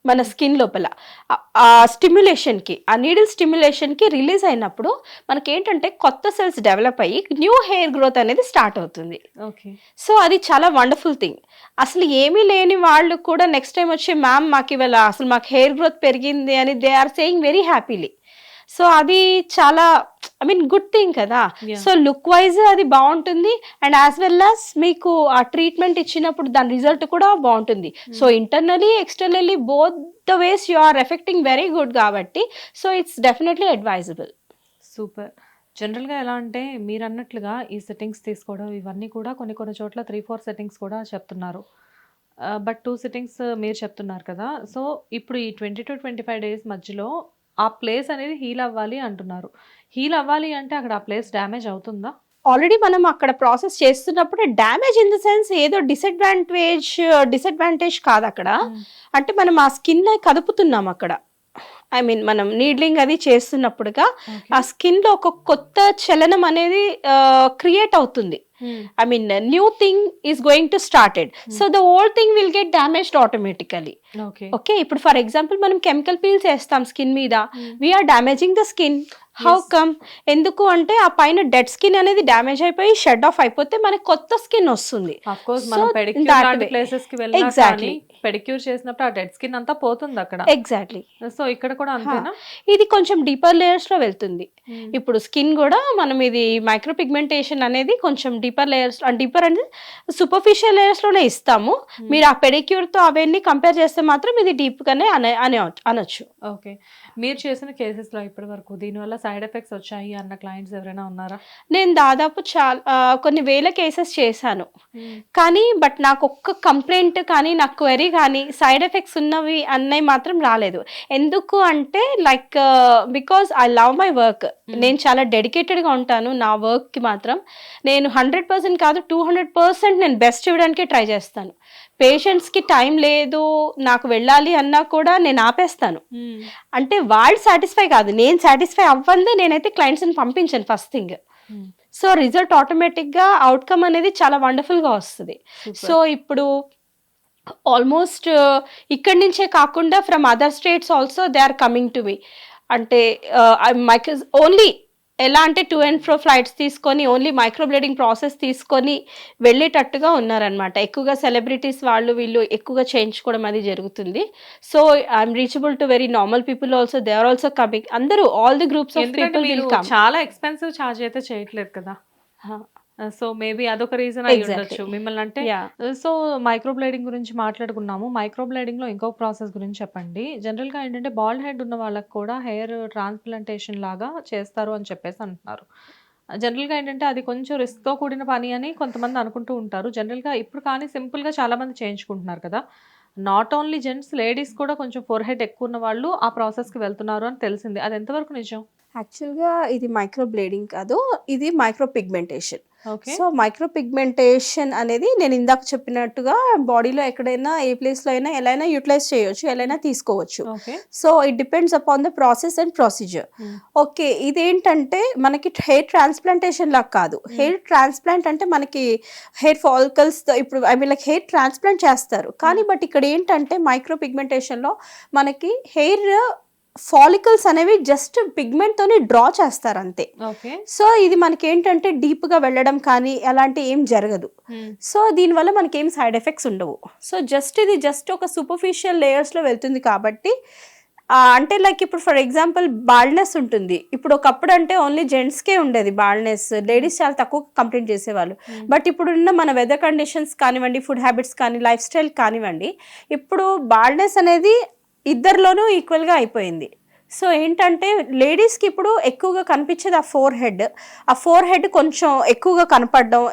మన స్కిన్ లోపల. ఆ- ఆ స్టిమ్యులేషన్కి ఆ నీడిల్ స్టిమ్యులేషన్కి రిలీజ్ అయినప్పుడు మనకి ఏంటంటే కొత్త సెల్స్ డెవలప్ అయ్యి న్యూ హెయిర్ గ్రోత్ అనేది స్టార్ట్ అవుతుంది. ఓకే. సో అది చాలా వండర్ఫుల్ థింగ్ అసలు ఏమీ లేని వాళ్ళు కూడా నెక్స్ట్ టైం వచ్చి మ్యామ్ మాకు ఇవాళ అసలు మాకు హెయిర్ గ్రోత్ పెరిగింది అని they are saying very happily so అది చాలా ఐ మీన్ గుడ్ థింగ్ కదా. సో లుక్ వైజ్ అది బాగుంటుంది అండ్ యాజ్ వెల్ యాజ్ మీకు ఆ ట్రీట్మెంట్ ఇచ్చినప్పుడు దాని రిజల్ట్ కూడా బాగుంటుంది. So internally externally both the ways you are affecting very good కాబట్టి so it's definitely advisable super జనరల్గా ఎలా అంటే మీరు అన్నట్లుగా ఈ సెట్టింగ్స్ తీసుకోవడం ఇవన్నీ కూడా కొన్ని కొన్ని చోట్ల త్రీ ఫోర్ సెట్టింగ్స్ కూడా చెప్తున్నారు. బట్ టూ సెట్టింగ్స్ మీరు చెప్తున్నారు కదా. సో ఇప్పుడు ఈ twenty to twenty five days మధ్యలో ఆ ప్లేస్ అనేది హీల్ అవ్వాలి అంటున్నారు. హీల్ అవ్వాలి అంటే అక్కడ ఆ ప్లేస్ డ్యామేజ్ అవుతుందా? ఆల్రెడీ మనం అక్కడ ప్రాసెస్ చేస్తున్నప్పుడు డ్యామేజ్ ఇన్ ద సెన్స్ ఏదో డిసడ్వాంటేజ్ డిసడ్వాంటేజ్ కాదు అక్కడ అంటే మనం ఆ స్కిన్ కదుపుతున్నాం అక్కడ. ఐ మీన్ మనం నీడ్లింగ్ అది చేస్తున్నప్పుడుగా ఆ స్కిన్లో ఒక కొత్త చలనం అనేది క్రియేట్ అవుతుంది. I mean new thing is going to started so the old thing will get damaged automatically okay okay ఇప్పుడు ఫర్ ఎగ్జాంపుల్ మనం కెమికల్ పీల్స్ వేస్తాం స్కిన్ మీద. We are damaging the skin how. Come ఎందుకు అంటే ఆ పైన dead skin అనేది damage అయిపోయి షెడ్ ఆఫ్ అయిపోతే మనకి కొత్త స్కిన్ వస్తుంది. పెడిక్యూర్ చేసినప్పుడు ఆ డెడ్ స్కిన్ అంతా పోతుంది అక్కడ. ఎగ్జాక్ట్లీ సో ఇక్కడ కూడా అంతేనా? ఇది కొంచెం డీపర్ లేయర్స్లో వెళ్తుంది. ఇప్పుడు స్కిన్ కూడా మనం ఇది మైక్రో పిగ్మెంటేషన్ అనేది కొంచెం డీపర్ లేయర్స్ డీపర్ అనేది సూపర్ఫిషియల్ లేయర్స్లోనే ఇస్తాము. మీరు ఆ పెడిక్యూర్తో అవన్నీ కంపేర్ చేస్తే మాత్రం ఇది డీప్ గానే అనే అనే అనొచ్చు. ఓకే మీరు చేసిన కేసెస్లో ఇప్పటి వరకు దీనివల్ల సైడ్ ఎఫెక్ట్స్ వచ్చాయి అన్న క్లయింట్స్ ఎవరైనా ఉన్నారా? నేను దాదాపు చాలా కొన్ని వేల కేసెస్ చేశాను. కానీ బట్ నాకు ఒక్క కంప్లైంట్ కానీ నాకు క్వెరీ కానీ సైడ్ ఎఫెక్ట్స్ ఉన్నవి అన్నవి మాత్రం రాలేదు. ఎందుకు అంటే like because I love my work నేను చాలా డెడికేటెడ్గా ఉంటాను నా వర్క్కి మాత్రం. నేను హండ్రెడ్ పర్సెంట్ కాదు టూ హండ్రెడ్ పర్సెంట్ నేను బెస్ట్ ఇవ్వడానికి ట్రై చేస్తాను. పేషెంట్స్కి టైం లేదు నాకు వెళ్ళాలి అన్నా కూడా నేను ఆపేస్తాను. అంటే వాళ్ళు సాటిస్ఫై కాదు. నేను సాటిస్ఫై అవ్వందే నేనైతే క్లయింట్స్ని పంపించాను ఫస్ట్ థింగ్. సో రిజల్ట్ ఆటోమేటిక్గా అవుట్కమ్ అనేది చాలా వండర్ఫుల్గా వస్తుంది. సో ఇప్పుడు ఆల్మోస్ట్ ఇక్కడి నుంచే కాకుండా from other states also they are coming to me. అంటే మై ఓన్లీ ఎలా అంటే టూ అండ్ ఫ్రో ఫ్లైట్స్ తీసుకొని ఓన్లీ మైక్రోబ్లేడింగ్ ప్రాసెస్ తీసుకొని వెళ్ళేటట్టుగా ఉన్నారనమాట ఎక్కువగా సెలబ్రిటీస్ వాళ్ళు వీళ్ళు ఎక్కువగా చేయించుకోవడం అది జరుగుతుంది. So I'm reachable to very normal people also they are also coming అందరూ all the groups of people చాలా ఎక్స్పెన్సివ్ ఛార్జ్ అయితే చేయట్లేదు కదా. సో మేబీ అదొక రీజన్ అయి Exactly. ఉండొచ్చు మిమ్మల్ని అంటే సో మైక్రో బ్లేడింగ్ గురించి మాట్లాడుకున్నాము. మైక్రో బ్లేడింగ్లో ఇంకొక ప్రాసెస్ గురించి చెప్పండి. జనరల్గా ఏంటంటే బాల్డ్ హెడ్ ఉన్న వాళ్ళకి కూడా హెయిర్ ట్రాన్స్ప్లాంటేషన్ లాగా చేస్తారు అని చెప్పేసి అంటున్నారు. జనరల్గా ఏంటంటే అది కొంచెం రిస్క్తో కూడిన పని అని కొంతమంది అనుకుంటూ ఉంటారు. జనరల్గా ఇప్పుడు కానీ సింపుల్గా చాలా మంది చేయించుకుంటున్నారు కదా. నాట్ ఓన్లీ జెంట్స్ లేడీస్ కూడా కొంచెం ఫోర్ హెడ్ ఎక్కువ ఉన్న వాళ్ళు ఆ ప్రాసెస్కి వెళ్తున్నారు అని తెలిసింది. అది ఎంతవరకు నిజం? యాక్చువల్గా ఇది మైక్రో బ్లేడింగ్ కాదు ఇది micro pigmentation okay. So micro pigmentation అనేది నేను ఇందాక చెప్పినట్టుగా బాడీలో ఎక్కడైనా ఏ ప్లేస్లో అయినా ఎలా అయినా యూటిలైజ్ చేయొచ్చు ఎలా అయినా తీసుకోవచ్చు. So it depends upon the process and procedure. Okay ఇదేంటంటే మనకి హెయిర్ ట్రాన్స్ప్లాంటేషన్ లాగా కాదు. హెయిర్ ట్రాన్స్ప్లాంట్ అంటే మనకి హెయిర్ ఫాలికల్స్ ఇప్పుడు I mean like hair transplant చేస్తారు. కానీ బట్ ఇక్కడ ఏంటంటే మైక్రో పిగ్మెంటేషన్లో మనకి హెయిర్ ఫాలికల్స్ అనేవి జస్ట్ పిగ్మెంట్తోని డ్రా చేస్తారు అంతే సో ఇది మనకి ఏంటంటే డీప్గా వెళ్ళడం కానీ అలాంటి ఏం జరగదు. సో దీనివల్ల మనకి ఏం సైడ్ ఎఫెక్ట్స్ ఉండవు. సో జస్ట్ ఇది జస్ట్ ఒక సూపర్ఫిషియల్ లేయర్స్లో వెళ్తుంది కాబట్టి అంటే లైక్ ఇప్పుడు ఫర్ ఎగ్జాంపుల్ బాల్నెస్ ఉంటుంది. ఇప్పుడు ఒకప్పుడు అంటే ఓన్లీ జెంట్స్కే ఉండేది బాల్నెస్ లేడీస్ చాలా తక్కువ కంప్లైంట్ చేసేవాళ్ళు. బట్ ఇప్పుడున్న మన వెదర్ కండిషన్స్ కానివ్వండి ఫుడ్ హ్యాబిట్స్ కానీ లైఫ్ స్టైల్ కానివ్వండి ఇప్పుడు బాల్నెస్ అనేది ఇద్దరిలోనూ ఈక్వల్గా అయిపోయింది. సో ఏంటంటే లేడీస్కి ఇప్పుడు ఎక్కువగా కనిపించేది ఆ ఫోర్ హెడ్. ఆ ఫోర్ హెడ్ కొంచెం ఎక్కువగా కనపడడం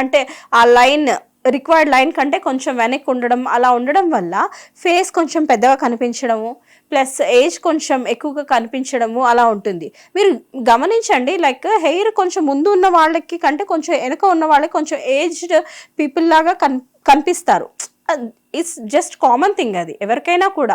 అంటే ఆ లైన్ రిక్వైర్డ్ లైన్ కంటే కొంచెం వెనక్కి ఉండడం అలా ఉండడం వల్ల ఫేస్ కొంచెం పెద్దగా కనిపించడము ప్లస్ ఏజ్ కొంచెం ఎక్కువగా కనిపించడము అలా ఉంటుంది. మీరు గమనించండి లైక్ హెయిర్ కొంచెం ముందు ఉన్న వాళ్ళకి కంటే కొంచెం వెనక ఉన్న వాళ్ళకి కొంచెం ఏజ్డ్ పీపుల్ లాగా కన్ కనిపిస్తారు. ఇట్స్ జస్ట్ కామన్ థింగ్ అది ఎవరికైనా కూడా.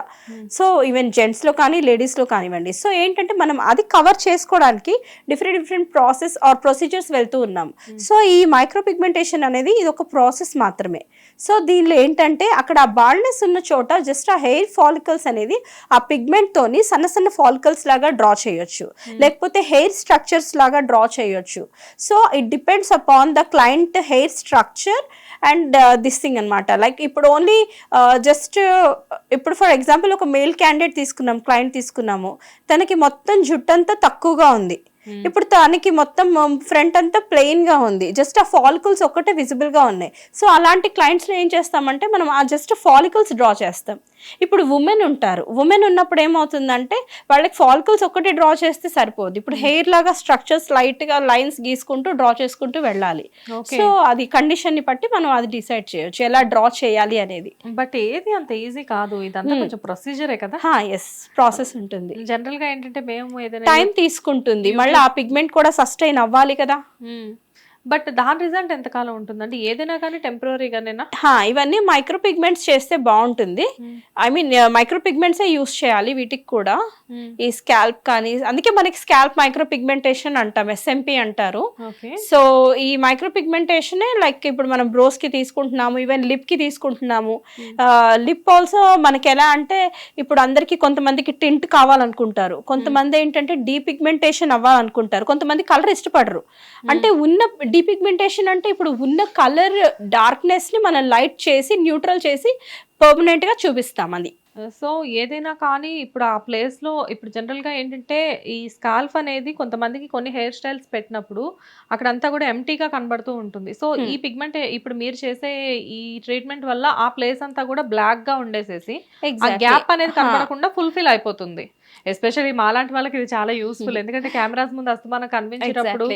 సో ఈవెన్ జెంట్స్లో కానీ లేడీస్లో కానివ్వండి. సో ఏంటంటే మనం అది కవర్ చేసుకోవడానికి different different process or procedures వెళ్తూ ఉన్నాం. సో ఈ మైక్రో పిగ్మెంటేషన్ అనేది ఇది ఒక ప్రాసెస్ మాత్రమే. సో దీనిలో ఏంటంటే అక్కడ ఆ బాల్నెస్ ఉన్న చోట జస్ట్ ఆ హెయిర్ ఫాలికల్స్ అనేది ఆ పిగ్మెంట్తోని సన్న సన్న ఫాలికల్స్ లాగా డ్రా చేయొచ్చు. లేకపోతే హెయిర్ స్ట్రక్చర్స్ లాగా డ్రా చేయొచ్చు. So it depends upon the client hair structure and this thing అనమాట లైక్ ఇప్పుడు ఓన్లీ జస్ట్ uh, uh, ఇప్పుడు ఫర్ ఎగ్జాంపుల్ ఒక మేల్ క్యాండిడేట్ తీసుకున్నాం క్లయింట్ తీసుకున్నాము. తనకి మొత్తం జుట్టంతా తక్కువగా ఉంది. ఇప్పుడు తనకి మొత్తం ఫ్రంట్ అంతా ప్లెయిన్గా ఉంది. జస్ట్ ఆ ఫాలికల్స్ ఒక్కటే విజిబుల్గా ఉన్నాయి. సో అలాంటి క్లయింట్స్ ఏం చేస్తామంటే మనం ఆ జస్ట్ ఫాలికల్స్ డ్రా చేస్తాం. ఇప్పుడు ఉమెన్ ఉంటారు. ఉమెన్ ఉన్నప్పుడు ఏమవుతుందంటే వాళ్ళకి ఫాలికల్స్ ఒక్కటే డ్రా చేస్తే సరిపోదు. ఇప్పుడు హెయిర్ లాగా స్ట్రక్చర్స్ లైట్గా లైన్స్ గీసుకుంటూ డ్రా చేసుకుంటూ వెళ్ళాలి. సో అది కండిషన్ని బట్టి మనం అది డిసైడ్ చేయొచ్చు. ఎలా డ్రా చేయాలి అనేది. బట్ ఏది అంత ఈజీ కాదు. ఇదంతా Hmm. కొంచెం ప్రొసీజరే కదా. ఎస్ ప్రాసెస్ ఉంటుంది. జనరల్గా ఏంటంటే మేము ఏదైనా టైం తీసుకుంటుంది. మళ్ళీ ఆ పిగ్మెంట్ కూడా సస్టైన్ అవ్వాలి కదా. బట్ దాని రిజల్ట్ ఎంత కాలం ఉంటుంది అంటే ఏదైనా కానీ టెంపరీగానేనా? ఇవన్నీ మైక్రో పిగ్మెంట్స్ చేస్తే బాగుంటుంది. ఐ మీన్ మైక్రో పిగ్మెంట్సే యూస్ చేయాలి వీటికి కూడా. ఈ స్కాల్ప్ కానీ అందుకే మనకి స్కాల్ప్ మైక్రో పిగ్మెంటేషన్ అంటాం ఎస్ఎంపి అంటారు. సో ఈ మైక్రో పిగ్మెంటేషనే లైక్ ఇప్పుడు మనం బ్రోస్కి తీసుకుంటున్నాము ఈవెన్ లిప్కి తీసుకుంటున్నాము లిప్ ఆల్సో మనకి ఎలా అంటే ఇప్పుడు అందరికి కొంతమందికి టింట్ కావాలనుకుంటారు. కొంతమంది ఏంటంటే డీపిగ్మెంటేషన్ అవ్వాలనుకుంటారు. కొంతమంది కలర్ ఇష్టపడరు. అంటే ఉన్న డీపిగ్మెంటేషన్ అంటే ఇప్పుడు ఉన్న కలర్ డార్క్నెస్ని మనం లైట్ చేసి న్యూట్రల్ చేసి పర్మనెంట్గా చూపిస్తాం అది. సో ఏదైనా కానీ ఇప్పుడు ఆ ప్లేస్లో ఇప్పుడు జనరల్గా ఏంటంటే ఈ స్కాల్ఫ్ అనేది కొంతమందికి కొన్ని హెయిర్ స్టైల్స్ పెట్టినప్పుడు అక్కడంతా కూడా ఎంటీగా కనబడుతూ ఉంటుంది. సో. ఈ పిగ్మెంట్ ఇప్పుడు మీరు చేసే ఈ ట్రీట్మెంట్ వల్ల ఆ ప్లేస్ అంతా కూడా బ్లాక్గా ఉండేసేసి ఆ గ్యాప్ అనేది కనబడకుండా ఫుల్ఫిల్ అయిపోతుంది. ఎస్పెషల్లీ మాలాంటి వాళ్ళకి ఇది చాలా యూస్ఫుల్. ఎందుకంటే కెమెరాస్ ముందు అస్తమానం కనిపించేటప్పుడు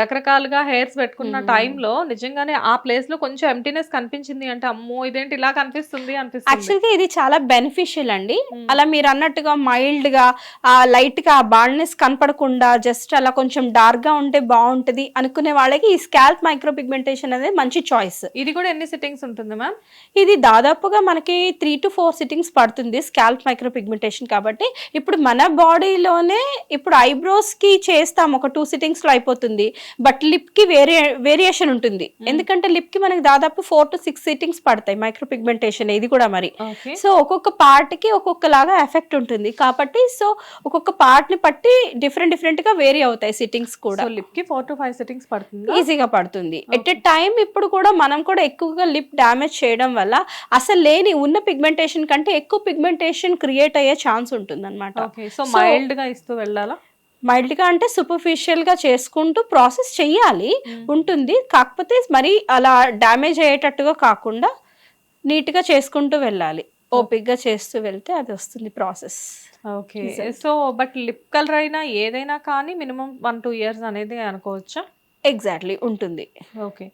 రకరకాలుగా హెయిర్స్ పెట్టుకున్న Hmm. టైంలో నిజంగానే ఆ ప్లేస్లో కొంచెం ఎంటీనెస్ కనిపించింది అంటే అమ్మో ఇదేంటి ఇలా కనిపిస్తుంది అనిపిస్తుంది. యాక్చువల్గా ఇది చాలా బెనిఫిషియల్ అండి. Hmm. అలా మీరు అన్నట్టుగా మైల్డ్గా ఆ లైట్గా ఆ బాల్నెస్ కనపడకుండా జస్ట్ అలా కొంచెం డార్క్గా ఉంటే బాగుంటది అనుకునే వాళ్ళకి ఈ స్కాల్ప్ మైక్రో పిగ్మెంటేషన్ అనేది మంచి చాయిస్ ఇది కూడా ఎన్ని సిట్టింగ్స్ ఉంటుంది మ్యామ్ ఇది దాదాపుగా మనకి త్రీ టు ఫోర్ సిట్టింగ్స్ పడుతుంది స్కాల్ప్ మైక్రో పిగ్మెంటేషన్ కాబట్టి. ఇప్పుడు మన బాడీలోనే ఇప్పుడు ఐబ్రోస్కి చేస్తాం ఒక టూ సిట్టింగ్స్లో అయిపోతుంది. బట్ లిప్కి వేరే వేరియేషన్ ఉంటుంది. ఎందుకంటే లిప్కి మనకి దాదాపు ఫోర్ టు సిక్స్ సిట్టింగ్స్ పడతాయి మైక్రో పిగ్మెంటేషన్ ఇది కూడా మరి. సో ఒక్కొక్క పార్ట్కి ఒక్కొక్క లాగా ఎఫెక్ట్ ఉంటుంది. కాబట్టి సో ఒక్కొక్క పార్ట్ని బట్టి డిఫరెంట్ డిఫరెంట్గా వేరీ అవుతాయి సిట్టింగ్స్ కూడా. సో లిప్కి ఫోర్ టు ఫైవ్ సెట్టింగ్స్ పడుతుంది? ఈజీగా పడుతుంది. ఎట్ ఎ టైం ఇప్పుడు కూడా మనం కూడా ఎక్కువగా లిప్ డ్యామేజ్ చేయడం వల్ల అసలు లేని ఉన్న పిగ్మెంటేషన్ కంటే ఎక్కువ పిగ్మెంటేషన్ క్రియేట్ అయ్యే ఛాన్స్ ఉంటుంది అనమాట ఓకే సో మైల్డ్గా ఇస్తూ వెళ్ళాలా? మైల్డ్గా అంటే సూపర్ఫిషియల్గా చేసుకుంటూ ప్రాసెస్ చెయ్యాలి ఉంటుంది. కాకపోతే మరి అలా డ్యామేజ్ అయ్యేటట్టుగా కాకుండా నీట్గా చేసుకుంటూ వెళ్ళాలి. ఓపిక్గా చేస్తూ వెళ్తే అది వస్తుంది process okay so but lip colour అయినా ఏదైనా కానీ మినిమం వన్ టూ ఇయర్స్ అనేది అనుకోవచ్చా? ఎగ్జాక్ట్లీ ఉంటుంది. ఓకే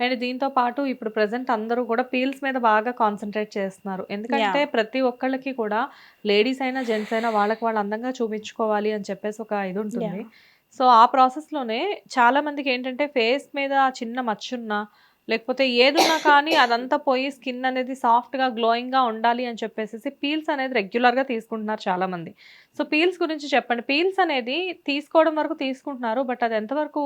అండ్ దీంతో పాటు ఇప్పుడు ప్రజెంట్ అందరూ కూడా పీల్స్ మీద బాగా కాన్సన్ట్రేట్ చేస్తున్నారు. ఎందుకంటే ప్రతి ఒక్కళ్ళకి కూడా లేడీస్ అయినా జెంట్స్ అయినా వాళ్ళకి వాళ్ళు అందంగా చూపించుకోవాలి అని చెప్పేసి ఒక ఇది ఉంటుంది. సో ఆ ప్రాసెస్లోనే చాలా మందికి ఏంటంటే ఫేస్ మీద చిన్న మచ్చున్నా లేకపోతే ఏదున్నా కానీ అదంతా పోయి స్కిన్ అనేది సాఫ్ట్గా గ్లోయింగ్గా ఉండాలి అని చెప్పేసి పీల్స్ అనేది రెగ్యులర్గా తీసుకుంటున్నారు చాలా మంది సో పీల్స్ గురించి చెప్పండి. పీల్స్ అనేది తీసుకోవడం వరకు తీసుకుంటున్నారు బట్ అది ఎంతవరకు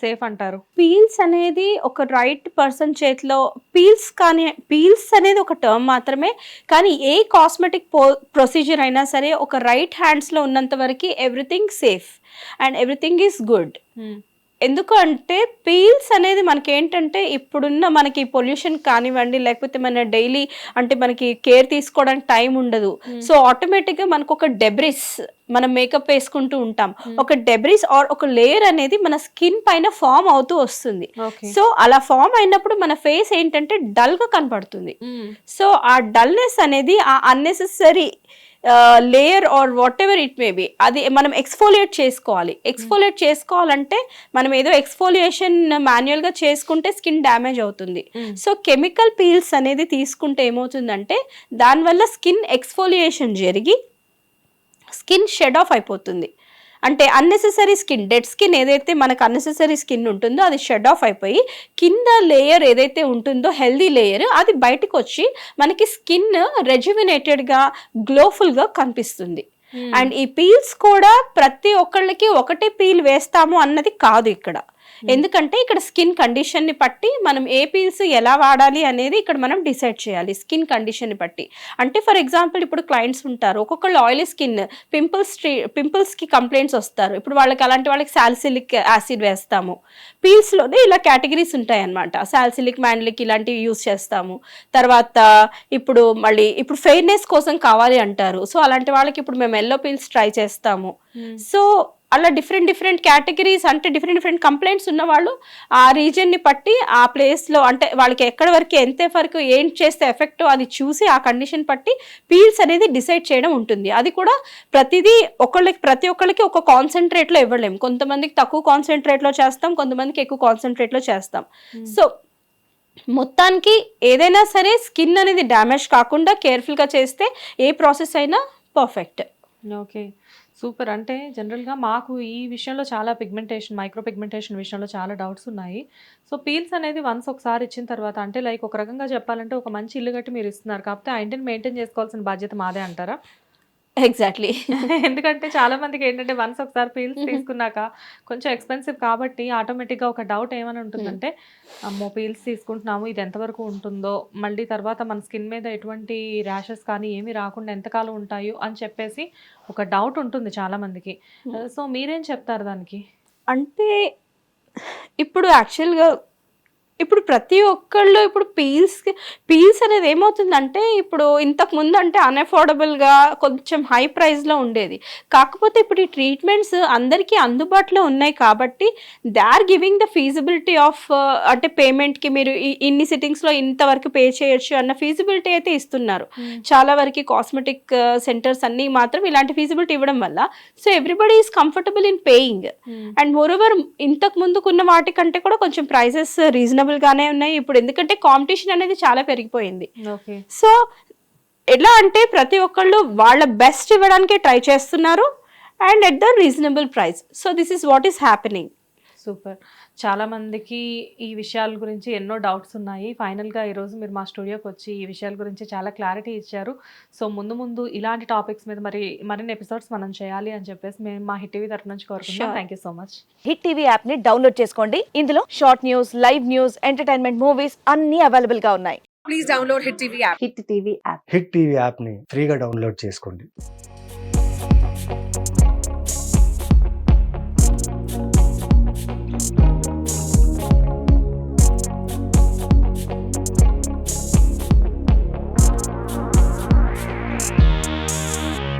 సేఫ్ అంటారు? పీల్స్ అనేది ఒక రైట్ పర్సన్ చేతిలో పీల్స్ కానీ పీల్స్ అనేది ఒక టర్మ్ మాత్రమే కానీ ఏ కాస్మెటిక్ ప్రొసీజర్ అయినా సరే ఒక రైట్ హ్యాండ్స్లో ఉన్నంత వరకు everything safe and everything is good ఎందుకు అంటే పీల్స్ అనేది మనకి ఏంటంటే ఇప్పుడున్న మనకి పొల్యూషన్ కానివ్వండి లేకపోతే మన డైలీ అంటే మనకి కేర్ తీసుకోవడానికి టైం ఉండదు. సో ఆటోమేటిక్గా మనకు ఒక డెబ్రిస్ మనం మేకప్ వేసుకుంటూ ఉంటాం. ఒక డెబ్రిస్ ఆర్ ఒక లేయర్ అనేది మన స్కిన్ పైన ఫామ్ అవుతూ వస్తుంది. సో అలా ఫామ్ అయినప్పుడు మన ఫేస్ ఏంటంటే డల్గా కనపడుతుంది సో ఆ డల్నెస్ అనేది ఆ unnecessary layer or whatever it may be అది మనం ఎక్స్ఫోలియేట్ చేసుకోవాలి. ఎక్స్ఫోలియేట్ చేసుకోవాలంటే మనం ఏదో ఎక్స్ఫోలియేషన్ మాన్యువల్గా చేసుకుంటే స్కిన్ డ్యామేజ్ అవుతుంది. సో కెమికల్ పీల్స్ అనేది తీసుకుంటే ఏమవుతుందంటే దానివల్ల స్కిన్ ఎక్స్ఫోలియేషన్ జరిగి స్కిన్ షెడ్ ఆఫ్ అయిపోతుంది. అంటే అన్నెసెసరీ స్కిన్ డెడ్ స్కిన్ ఏదైతే మనకు అన్నెసెసరీ స్కిన్ ఉంటుందో అది షెడ్ ఆఫ్ అయిపోయి కింద లేయర్ ఏదైతే ఉంటుందో హెల్దీ లేయర్ అది బయటకు వచ్చి మనకి స్కిన్ రెజ్యుమినేటెడ్గా గ్లోఫుల్గా కనిపిస్తుంది. అండ్ ఈ పీల్స్ కూడా ప్రతి ఒక్కళ్ళకి ఒకటే పీల్ వేస్తాము అన్నది కాదు ఇక్కడ. Hmm. ఎందుకంటే ఇక్కడ స్కిన్ కండిషన్ని బట్టి మనం ఏ పీల్స్ ఎలా వాడాలి అనేది ఇక్కడ మనం డిసైడ్ చేయాలి స్కిన్ కండిషన్ని బట్టి అంటే ఫర్ ఎగ్జాంపుల్ ఇప్పుడు క్లయింట్స్ ఉంటారు ఒక్కొక్కళ్ళు ఆయిలీ స్కిన్ పింపుల్స్ పింపుల్స్కి కంప్లైంట్స్ వస్తారు. ఇప్పుడు వాళ్ళకి అలాంటి వాళ్ళకి సాల్సిలిక్ యాసిడ్ వేస్తాము. పీల్స్లోనే ఇలా కేటగిరీస్ ఉంటాయి అనమాట సాల్సిలిక్ మ్యాండ్లిక్ ఇలాంటివి యూస్ చేస్తాము. తర్వాత ఇప్పుడు మళ్ళీ ఇప్పుడు ఫెయిర్నెస్ కోసం కావాలి అంటారు. సో అలాంటి వాళ్ళకి ఇప్పుడు మేము ఎల్లో పీల్స్ ట్రై చేస్తాము. సో అలా డిఫరెంట్ డిఫరెంట్ కేటగిరీస్ అంటే డిఫరెంట్ డిఫరెంట్ కంప్లైంట్స్ ఉన్న వాళ్ళు ఆ రీజన్ని బట్టి ఆ ప్లేస్లో అంటే వాళ్ళకి ఎక్కడి వరకు ఎంత వరకు ఏం చేస్తే ఎఫెక్ట్ అది చూసి ఆ కండిషన్ బట్టి పీల్స్ అనేది డిసైడ్ చేయడం ఉంటుంది. అది కూడా ప్రతిదీ ఒకళ్ళకి ప్రతి ఒక్కళ్ళకి ఒక కాన్సన్ట్రేట్లో ఇవ్వలేము. కొంతమందికి తక్కువ కాన్సన్ట్రేట్లో చేస్తాం కొంతమందికి ఎక్కువ కాన్సన్ట్రేట్లో చేస్తాం. సో మొత్తానికి ఏదైనా సరే స్కిన్ అనేది డ్యామేజ్ కాకుండా కేర్ఫుల్గా చేస్తే ఏ ప్రాసెస్ అయినా పర్ఫెక్ట్ ఓకే సూపర్. అంటే జనరల్గా మాకు ఈ విషయంలో చాలా పిగ్మెంటేషన్ మైక్రో పిగ్మెంటేషన్ విషయంలో చాలా డౌట్స్ ఉన్నాయి. సో పీల్స్ అనేది వన్స్ ఒకసారి ఇచ్చిన తర్వాత అంటే లైక్ ఒక రకంగా చెప్పాలంటే ఒక మంచి ఇల్లు కట్టి మీరు ఇస్తున్నారు. కాకపోతే ఆ ఇంటిని మెయింటైన్ చేసుకోవాల్సిన బాధ్యత మాదే అంటారా? ఎగ్జాక్ట్లీ ఎందుకంటే చాలా మందికి ఏంటంటే వన్స్ ఒకసారి పీల్స్ తీసుకున్నాక కొంచెం ఎక్స్పెన్సివ్ కాబట్టి ఆటోమేటిక్గా ఒక డౌట్ ఏమని ఉంటుందంటే అమ్మో పీల్స్ తీసుకుంటున్నాము ఇది ఎంతవరకు ఉంటుందో? మళ్ళీ తర్వాత మన స్కిన్ మీద ఎటువంటి ర్యాషెస్ కానీ ఏమీ రాకుండా ఎంతకాలం ఉంటాయో? అని చెప్పేసి ఒక డౌట్ ఉంటుంది చాలా మందికి. సో మీరేం చెప్తారు దానికి? అంటే ఇప్పుడు యాక్చువల్గా ఇప్పుడు ప్రతి ఒక్కళ్ళు ఇప్పుడు పీల్స్ పీల్స్ అనేది ఏమవుతుందంటే ఇప్పుడు ఇంతకు ముందు అంటే అన్అఫోర్డబుల్గా కొంచెం హై ప్రైస్లో ఉండేది. కాకపోతే ఇప్పుడు ఈ ట్రీట్మెంట్స్ అందరికీ అందుబాటులో ఉన్నాయి కాబట్టి they are giving the feasibility of అంటే పేమెంట్కి మీరు ఇన్ని సిట్టింగ్స్లో ఇంతవరకు పే చేయొచ్చు అన్న ఫీజిబిలిటీ అయితే ఇస్తున్నారు. చాలా వరకు కాస్మెటిక్ సెంటర్స్ అన్నీ మాత్రం ఇలాంటి ఫీజిబిలిటీ ఇవ్వడం వల్ల so everybody is comfortable in paying and moreover ఇంతకు ముందుకున్న వాటికంటే కూడా కొంచెం ప్రైసెస్ రీజనబుల్ గానే ఉన్నాయి. ఇప్పుడు ఎందుకంటే కాంపిటీషన్ అనేది చాలా పెరిగిపోయింది. సో ఎలా అంటే ప్రతి ఒక్కళ్ళు వాళ్ళ బెస్ట్ ఇవ్వడానికే ట్రై చేస్తున్నారు. And at the reasonable price so this is what is happening super. చాలా మందికి ఈ విషయాల గురించి ఎన్నో డౌట్స్ ఉన్నాయి. ఫైనల్‌గా ఈరోజు మీరు మా స్టూడియోకొచ్చి ఈ విషయాల గురించి చాలా క్లారిటీ ఇచ్చారు. సో, ముందు ముందు ఇలాంటి టాపిక్స్ మీద మరి మరిన్ని ఎపిసోడ్స్ మనం చేయాలి అని చెప్పేసి మేము మా హిట్ టీవీ తరపు నుంచి కోరుకుంటున్నాం. Sure. Thank you so much. Hit TV యాప్ని డౌన్లోడ్ చేసుకోండి ఇందులో short news live news entertainment movies అన్ని అవైలబుల్గా ఉన్నాయి please download Hit TV app. Hit TV app Hit TV యాప్ని ఫ్రీగా డౌన్లోడ్ చేసుకోండి